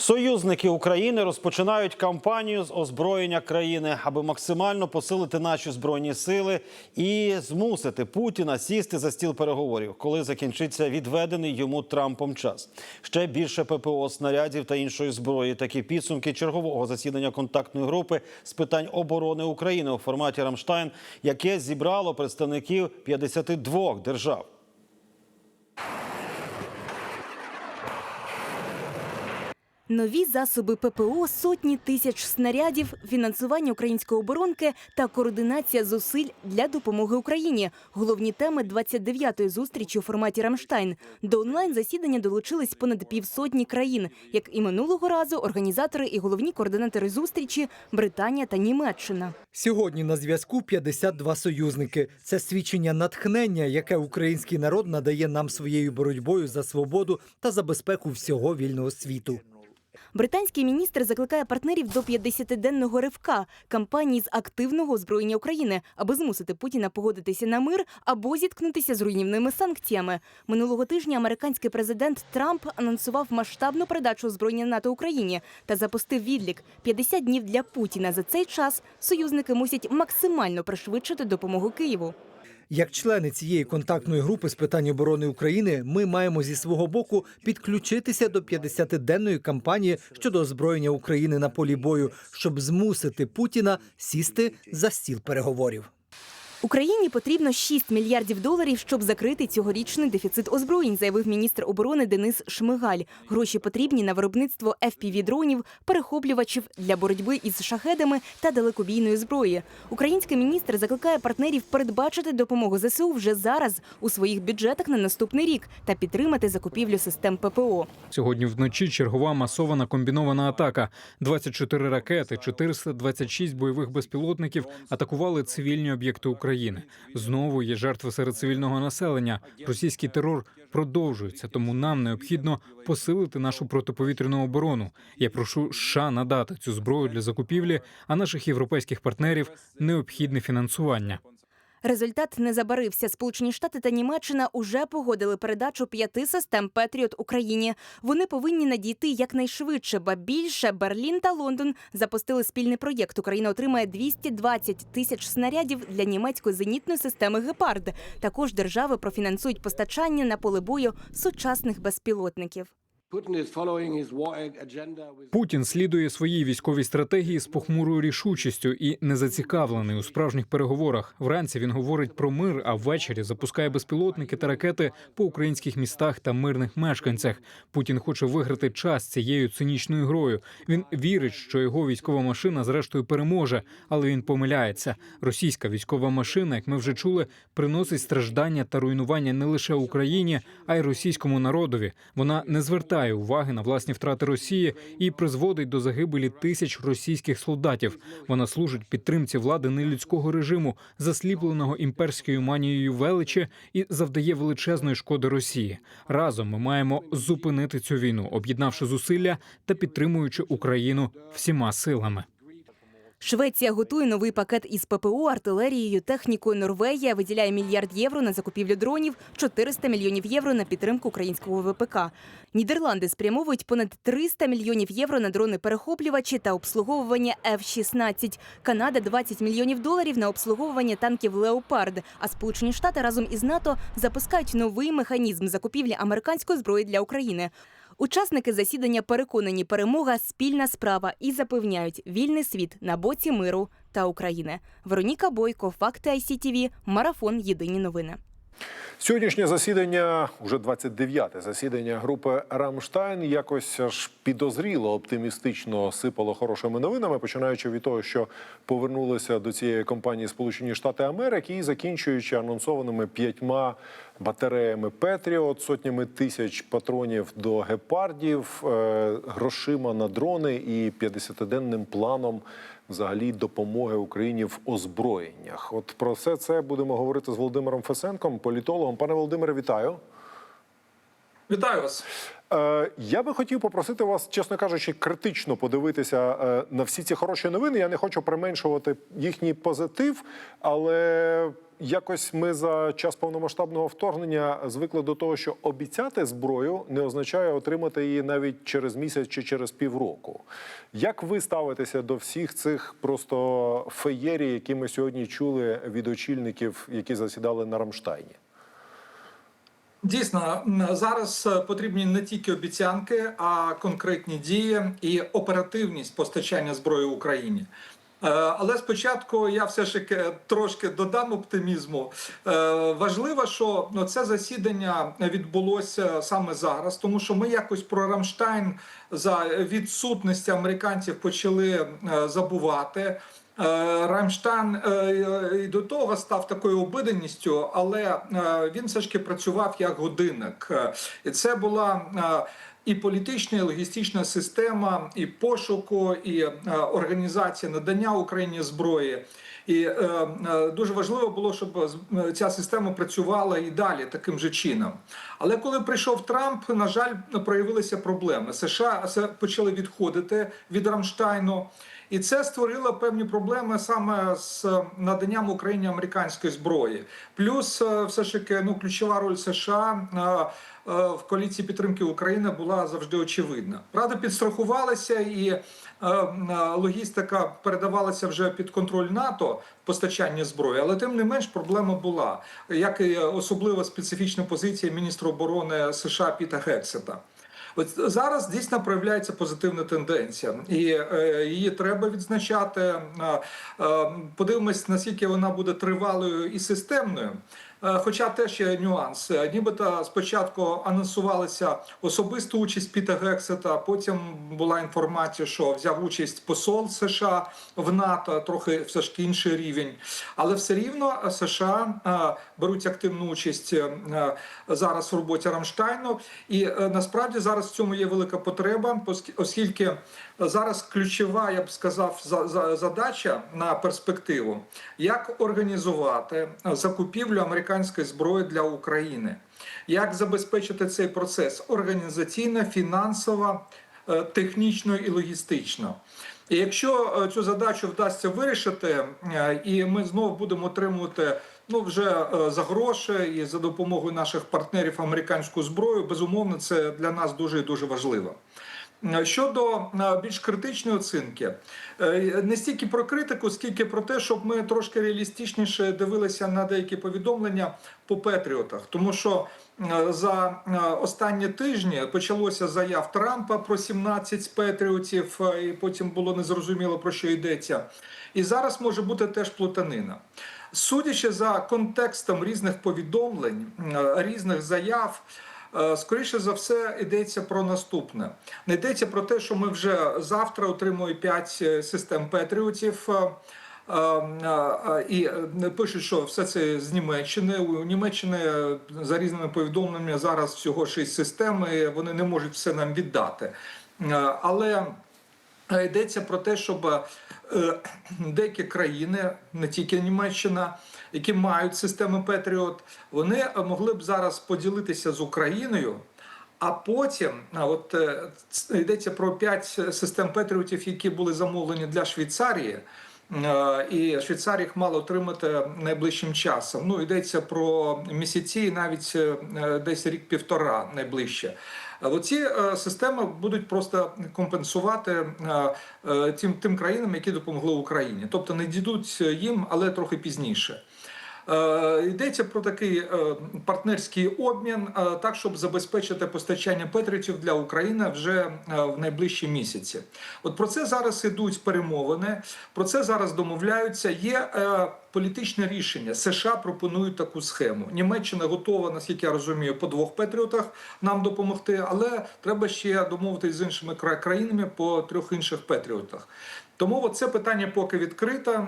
Союзники України розпочинають кампанію з озброєння країни, аби максимально посилити наші збройні сили і змусити Путіна сісти за стіл переговорів, коли закінчиться відведений йому Трампом час. Ще більше ППО, снарядів та іншої зброї. Такі підсумки чергового засідання контактної групи з питань оборони України у форматі Рамштайн, яке зібрало представників 52 держав. Нові засоби ППО, сотні тисяч снарядів, фінансування української оборонки та координація зусиль для допомоги Україні. Головні теми 29-ї зустрічі у форматі Рамштайн. До онлайн засідання долучились понад півсотні країн. Як і минулого разу, організатори і головні координатори зустрічі Британія та Німеччина. Сьогодні на зв'язку 52 союзники. Це свідчення натхнення, яке український народ надає нам своєю боротьбою за свободу та за безпеку всього вільного світу. Британський міністр закликає партнерів до 50-денного ривка кампанії з активного озброєння України, аби змусити Путіна погодитися на мир або зіткнутися з руйнівними санкціями. Минулого тижня американський президент Трамп анонсував масштабну передачу озброєння НАТО Україні та запустив відлік 50 днів для Путіна. За цей час союзники мусять максимально пришвидшити допомогу Києву. Як члени цієї контактної групи з питань оборони України, ми маємо зі свого боку підключитися до 50-денної кампанії щодо озброєння України на полі бою, щоб змусити Путіна сісти за стіл переговорів. Україні потрібно 6 мільярдів доларів, щоб закрити цьогорічний дефіцит озброєнь, заявив міністр оборони Денис Шмигаль. Гроші потрібні на виробництво FPV-дронів, перехоплювачів для боротьби із шахедами та далекобійної зброї. Український міністр закликає партнерів передбачити допомогу ЗСУ вже зараз у своїх бюджетах на наступний рік та підтримати закупівлю систем ППО. Сьогодні вночі чергова масована комбінована атака. 24 ракети, 426 бойових безпілотників атакували цивільні об'єкти України. Знову є жертви серед цивільного населення. Російський терор продовжується, тому нам необхідно посилити нашу протиповітряну оборону. Я прошу США надати цю зброю для закупівлі, а наших європейських партнерів необхідне фінансування. Результат не забарився. Сполучені Штати та Німеччина уже погодили передачу п'яти систем Петріот Україні. Вони повинні надійти якнайшвидше, ба більше Берлін та Лондон запустили спільний проєкт. Україна отримає 220 тисяч снарядів для німецької зенітної системи Гепард. Також держави профінансують постачання на поле бою сучасних безпілотників. Путін слідує своїй військовій стратегії з похмурою рішучістю і не зацікавлений у справжніх переговорах. Вранці він говорить про мир, а ввечері запускає безпілотники та ракети по українських містах та мирних мешканцях. Путін хоче виграти час цією цинічною грою. Він вірить, що його військова машина зрештою переможе, але він помиляється. Російська військова машина, як ми вже чули, приносить страждання та руйнування не лише Україні, а й російському народові. Вона не звертає уваги на власні втрати Росії і призводить до загибелі тисяч російських солдатів. Вона служить підтримці влади нелюдського режиму, засліпленого імперською манією величі, і завдає величезної шкоди Росії. Разом ми маємо зупинити цю війну, об'єднавши зусилля та підтримуючи Україну всіма силами. Швеція готує новий пакет із ППО, артилерією, технікою. Норвегія виділяє мільярд євро на закупівлю дронів, 400 мільйонів євро на підтримку українського ВПК. Нідерланди спрямовують понад 300 мільйонів євро на дрони перехоплювачі та обслуговування F-16. Канада 20 мільйонів доларів на обслуговування танків Леопард. А Сполучені Штати разом із НАТО запускають новий механізм закупівлі американської зброї для України. Учасники засідання переконані, перемога спільна справа і запевняють вільний світ на боці миру та України. Вероніка Бойко, факти ICTV, марафон. Єдині новини. Сьогоднішнє засідання, уже 29-те засідання групи Рамштайн, якось аж підозріло оптимістично сипало хорошими новинами, починаючи від того, що повернулися до цієї компанії Сполучені Штати Америки і закінчуючи анонсованими п'ятьма батареями Петріот, сотнями тисяч патронів до гепардів, е, грошима на дрони і 50-денним планом взагалі допомоги Україні в озброєннях. От про все це будемо говорити з Володимиром Фесенком, політологом. Пане Володимире, вітаю. Вітаю вас. Е, Я би хотів попросити вас, чесно кажучи, критично подивитися е, на всі ці хороші новини. Я не хочу применшувати їхній позитив, але якось ми за час повномасштабного вторгнення звикли до того, що обіцяти зброю не означає отримати її навіть через місяць чи через півроку. Як ви ставитеся до всіх цих просто феєрій, які ми сьогодні чули від очільників, які засідали на Рамштайні? Дійсно, зараз е, потрібні не тільки обіцянки, а конкретні дії і оперативність постачання зброї Україні. Е, Але спочатку я все ж таки трошки додам оптимізму. Е, Важливо, що ну, це засідання відбулося саме зараз, тому що ми якось про Рамштайн за відсутності американців почали е, забувати. Рамштайн і до того став такою обиденістю, але він все ж таки працював як годинник. І це була і політична, і логістична система, і пошуку, і е, організація надання Україні зброї. І е, е, дуже важливо було, щоб з- е, ця система працювала і далі таким же чином. Але коли прийшов Трамп, на жаль, проявилися проблеми. США почали відходити від Рамштайну. І це створило певні проблеми саме з наданням Україні американської зброї. Плюс, е, все ж таки, ну ключова роль США е, е, в коаліції підтримки України була завжди очевидна. Правда, підстрахувалися і е, е, логістика передавалася вже під контроль НАТО постачання зброї, але тим не менш проблема була, як і особливо специфічна позиція міністра оборони США Піта Гексета. От зараз дійсно проявляється позитивна тенденція, і е, її треба відзначати. Е, е, подивимось, наскільки вона буде тривалою і системною. Е, Хоча теж є нюанс. Е, Нібито спочатку анонсувалася особиста участь Піта Гексета, потім була інформація, що взяв участь посол США в НАТО, трохи все ж інший рівень. Але все рівно США е, беруть активну участь зараз в роботі Рамштайну. І насправді зараз в цьому є велика потреба, оскільки зараз ключова, я б сказав, за- за- задача на перспективу, як організувати закупівлю американської зброї для України, як забезпечити цей процес організаційно, фінансово, е, технічно і логістично. І якщо е, цю задачу вдасться вирішити, е, і ми знову будемо отримувати ну вже за гроші і за допомогою наших партнерів американську зброю, безумовно, це для нас дуже дуже важливо. Щодо е, більш критичної оцінки, е, не стільки про критику, скільки про те, щоб ми трошки реалістичніше дивилися на деякі повідомлення по Петріотах, тому що е, за останні тижні почалося заяв Трампа про 17 Петріотів, і потім було незрозуміло про що йдеться. І зараз може бути теж плутанина. Судячи за контекстом різних повідомлень, різних заяв. Е, Скоріше за все йдеться про наступне. Не йдеться про те, що ми вже завтра отримуємо 5 систем Петріотів. е, е, е, І е, пишуть, що все це з Німеччини. У Німеччини е, за різними повідомленнями зараз всього 6 систем. і Вони не можуть все нам віддати. Е, Але Е, Йдеться про те, щоб е, деякі країни, не тільки Німеччина, які мають системи Петріот, вони е, могли б зараз поділитися з Україною. А потім, от е, йдеться про п'ять систем Петріотів, які були замовлені для Швейцарії. Е, І Швейцарія їх мала отримати найближчим часом. Ну йдеться про місяці, навіть десь рік-півтора найближче. Оці системи будуть просто компенсувати тим, тим країнам, які допомогли Україні. Тобто не дійдуть їм, але трохи пізніше. Е, Йдеться про такий е, партнерський обмін, е, так щоб забезпечити постачання петритів для України вже в найближчі місяці. От про це зараз ідуть перемовини, про це зараз домовляються. Є політичне рішення. США пропонують таку схему. Німеччина готова, наскільки я розумію, по двох патріотах нам допомогти, але треба ще домовитися з іншими країнами по трьох інших патріотах. Тому це питання поки відкрите,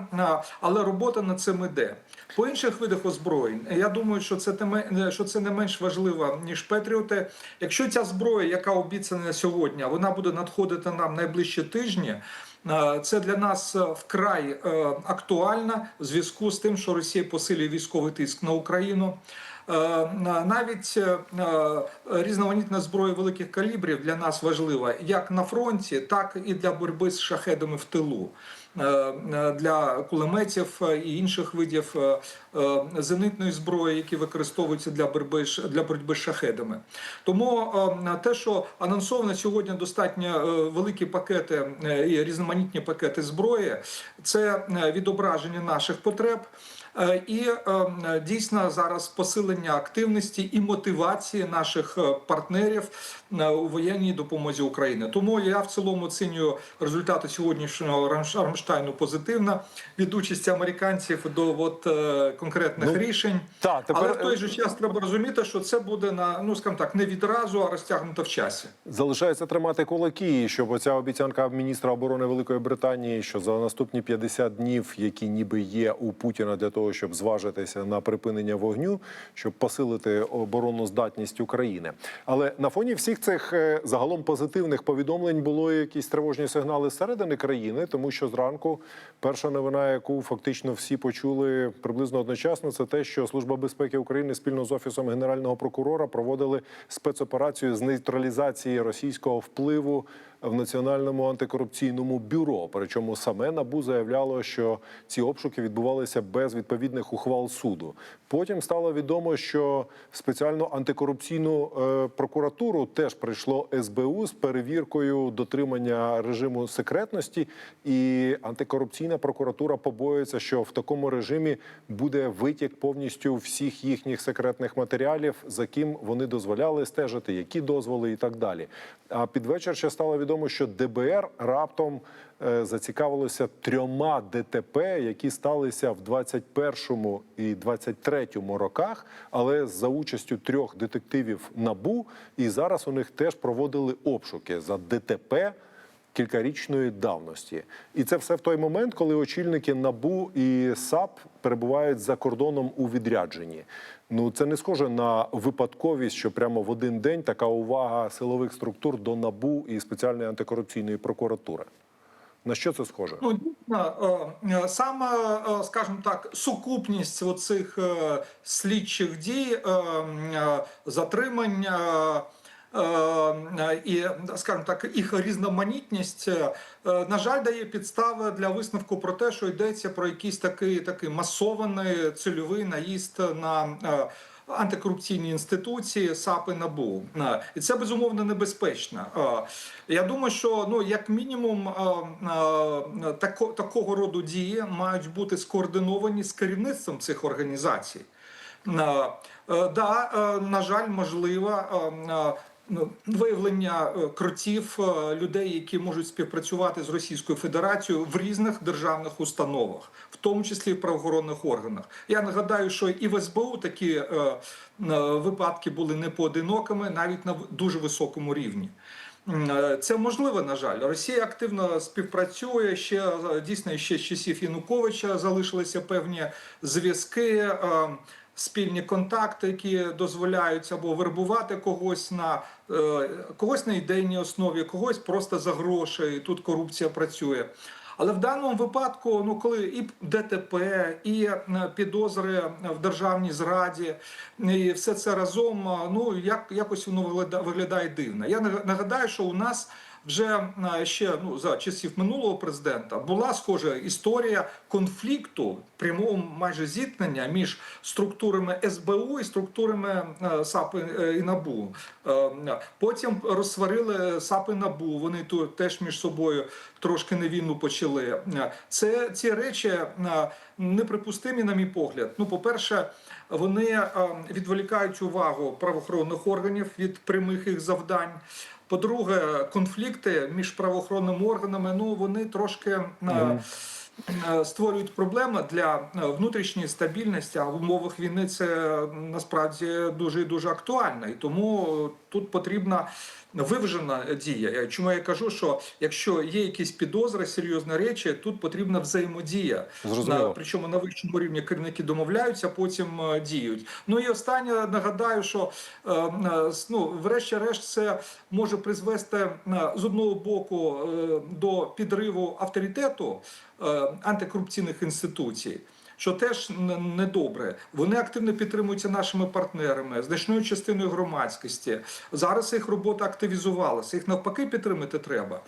але робота над цим іде. По інших видах озброєнь, я думаю, що це теме- що це не менш важливо ніж Петріоти. Якщо ця зброя, яка обіцяна сьогодні, вона буде надходити нам найближчі тижні. е, Це для нас е, вкрай е, актуально в зв'язку з тим, що Росія посилює військовий тиск на Україну. На- навіть е, е, різноманітна зброя великих калібрів для нас важлива як на фронті, так і для боротьби з шахедами в тилу. Е, е, Для кулеметів е, і інших видів е, е, зенитної зброї, які використовуються для боротьби для боротьби з шахедами. Тому е, те, що анонсовано сьогодні достатньо е, великі пакети е, і різноманітні пакети зброї, це е, відображення наших потреб. Е, І е, дійсно зараз посилення активності і мотивації наших е, партнерів у воєнній допомозі України. Тому я в цілому оцінюю результати сьогоднішнього Рамш- Рамштайну позитивно від участі американців до от, конкретних Ну, рішень. та, тепер, Але в той же час треба розуміти, що це буде на ну скажімо так, не відразу, а розтягнуто в часі. Залишається тримати кулаки, щоб оця обіцянка міністра оборони Великої Британії, що за наступні 50 днів, які ніби є у Путіна для того, щоб зважитися на припинення вогню, щоб посилити оборонну здатність України. Але на фоні всіх цих е, загалом позитивних повідомлень було якісь тривожні сигнали зсередини країни, тому що зранку перша новина, яку фактично всі почули приблизно одночасно, це те, що Служба безпеки України спільно з офісом генерального прокурора проводили спецоперацію з нейтралізації російського впливу в національному антикорупційному бюро. Причому саме набу заявляло, що ці обшуки відбувалися без відповідних ухвал суду. Потім стало відомо, що спеціальну антикорупційну е, прокуратуру теж прийшло СБУ з перевіркою дотримання режиму секретності, і антикорупційна прокуратура побоюється, що в такому режимі буде витік повністю всіх їхніх секретних матеріалів, за ким вони дозволяли стежити, які дозволи і так далі. А під вечір ще стало відомо, що ДБР раптом е, зацікавилося трьома ДТП, які сталися в 21-му і 23-му роках, але за участю трьох детективів набу. І зараз у них теж проводили обшуки за ДТП кількарічної давності. І це все в той момент, коли очільники НАБУ і САП перебувають за кордоном у відрядженні. Ну це не схоже на випадковість, що прямо в один день така увага силових структур до НАБУ і спеціальної антикорупційної прокуратури. На що це схоже? Ну дійсно, е, е, саме, е, скажімо так, сукупність оцих слідчих дій, затримання. І, скажімо так, їх різноманітність, е, на жаль, дає підстави для висновку про те, що йдеться про якийсь такий такий масований цільовий наїзд на е, антикорупційні інституції САП і НАБУ. Е, І це безумовно небезпечно. Я думаю, що ну як мінімум тако, такого роду дії мають бути скоординовані з керівництвом цих організацій. Да, на жаль, можливо. Ну, Виявлення е, кротів е, людей, які можуть співпрацювати з Російською Федерацією в різних державних установах, в тому числі в правоохоронних органах. Я нагадаю, що і в СБУ такі е, випадки були не поодинокими, навіть на дуже високому рівні. Це можливо, на жаль. Росія активно співпрацює ще дійсно ще з часів Януковича залишилися певні зв'язки. Спільні контакти, які дозволяють або вербувати когось на е, когось на ідейній основі, когось просто за гроші. І тут корупція працює. Але в даному випадку, ну коли і ДТП, і е, підозри в державній зраді, і все це разом, е, ну як якось воно вигляда- виглядає дивно. Я наг- нагадаю, що у нас вже ще ну за часів минулого президента була схожа історія конфлікту, прямого майже зіткнення між структурами СБУ і структурами е, САП і- і НАБУ. Е, Потім розсварили САП і НАБУ. Вони тут теж між собою трошки невільно почали. Е, Це ці речі е, неприпустимі, на мій погляд. Ну, по-перше, вони е, відволікають увагу правоохоронних органів від прямих їх завдань. По-друге, конфлікти між правоохоронними органами ну вони трошки е, е, створюють проблеми для е, внутрішньої стабільності. А в умовах війни це е, насправді дуже і дуже актуально. І тому тут потрібна виважена дія. Чому я кажу, що якщо є якісь підозри, серйозні речі, тут потрібна взаємодія. На- Причому на вищому рівні керівники домовляються, потім е, діють. Ну і останнє нагадаю, що е, е, ну, врешті-решт, це може призвести е, з одного боку е, до підриву авторитету е, антикорупційних інституцій. Що теж недобре. Вони активно підтримуються нашими партнерами, значною частиною громадськості. Зараз їх робота активізувалася. Їх навпаки підтримати треба.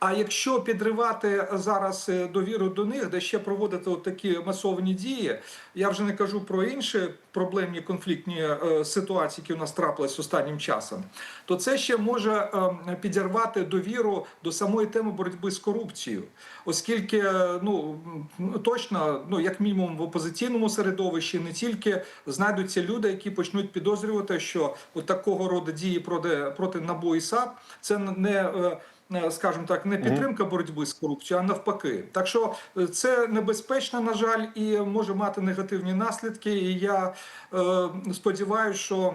А якщо підривати зараз е, довіру до них, де ще проводити от такі масовані дії, я вже не кажу про інші проблемні конфліктні е, ситуації, які у нас трапились останнім часом, то це ще може е, підірвати довіру до самої теми боротьби з корупцією, оскільки е, ну точно, ну як мінімум в опозиційному середовищі не тільки знайдуться люди, які почнуть підозрювати, що от такого роду дії проти проти НАБУ і САП це не скажімо так, не підтримка боротьби з корупцією, а навпаки. Так що е, це небезпечно, на жаль, і може мати негативні наслідки. І я е, сподіваюся, що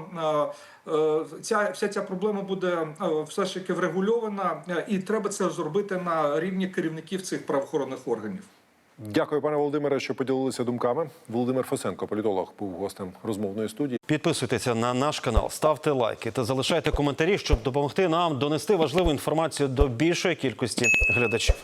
е, е, ця вся ця проблема буде е, все ж таки врегульована, е, і треба це зробити на рівні керівників цих правоохоронних органів. Дякую, пане Володимире, що поділилися думками. Володимир Фосенко, політолог, був гостем розмовної студії. Підписуйтеся на наш канал, ставте лайки та залишайте коментарі, щоб допомогти нам донести важливу інформацію до більшої кількості глядачів.